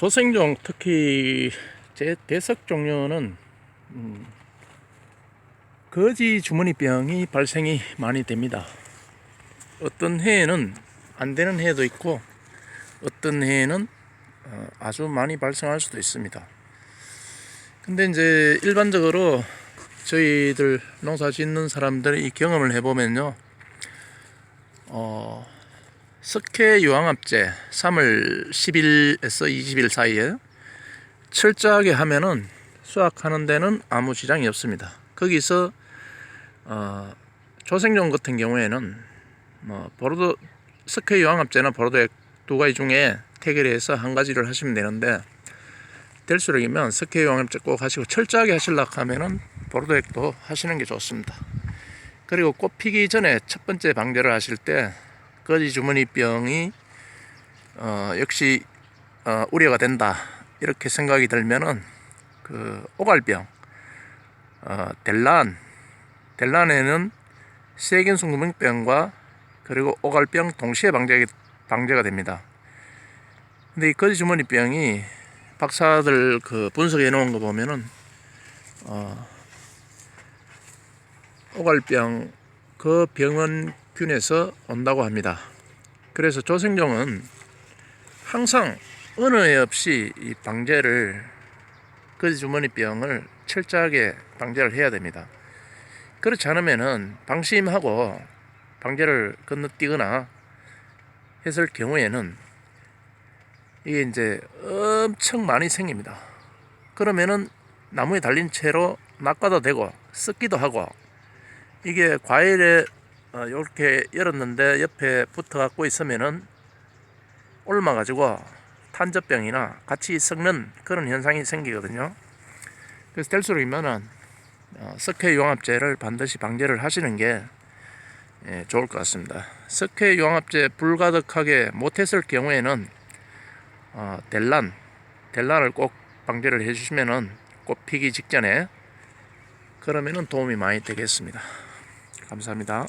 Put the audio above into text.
조생종 특히 제 대석 종류는 음, 거지 주머니병이 발생이 많이 됩니다. 어떤 해에는 안 되는 해도 있고 어떤 해에는 어, 아주 많이 발생할 수도 있습니다. 근데 이제 일반적으로 저희들 농사 짓는 사람들이 이 경험을 해보면요. 어, 석회 유황합제 3월 10일에서 20일 사이에 철저하게 하면은 수확하는 데는 아무 지장이 없습니다. 거기서 어, 조생종 같은 경우에는 뭐 보로도 석회 유황합제나 보로도액 두 가지 중에 태결해서 한 가지를 하시면 되는데 될수록이면 석회 유황합제 꼭 하시고 철저하게 하시려고 하면은 보로도액도 하시는 게 좋습니다. 그리고 꽃 피기 전에 첫 번째 방제를 하실 때 거지 주머니병이 어, 역시 어, 우려가 된다 이렇게 생각이 들면은 그 오갈병 어, 델란 델란에는 세균성구병과 그리고 오갈병 동시에 방제, 방제가 됩니다. 근데 이 거지 주머니병이 박사들 그 분석해 놓은 거 보면은 어, 오갈병 그 병원 균에서 온다고 합니다. 그래서 조생종은 항상 어느 해 없이 이 방제를 거지 주머니병을 철저하게 방제를 해야 됩니다. 그렇지 않으면은 방심하고 방제를 건너뛰거나 했을 경우에는 이게 이제 엄청 많이 생깁니다. 그러면은 나무에 달린 채로 낚아도 되고 썩기도 하고 이게 과일에 어, 이렇게 열었는데 옆에 붙어 갖고 있으면은 옮아 가지고 탄저병이나 같이 썩는 그런 현상이 생기거든요. 그래서 될수록이면은 어, 석회 용합제를 반드시 방제를 하시는 게 예, 좋을 것 같습니다. 석회 용합제 불가득하게 못했을 경우에는 어, 델란 델란을 꼭 방제를 해주시면은 꽃 피기 직전에 그러면은 도움이 많이 되겠습니다. 감사합니다.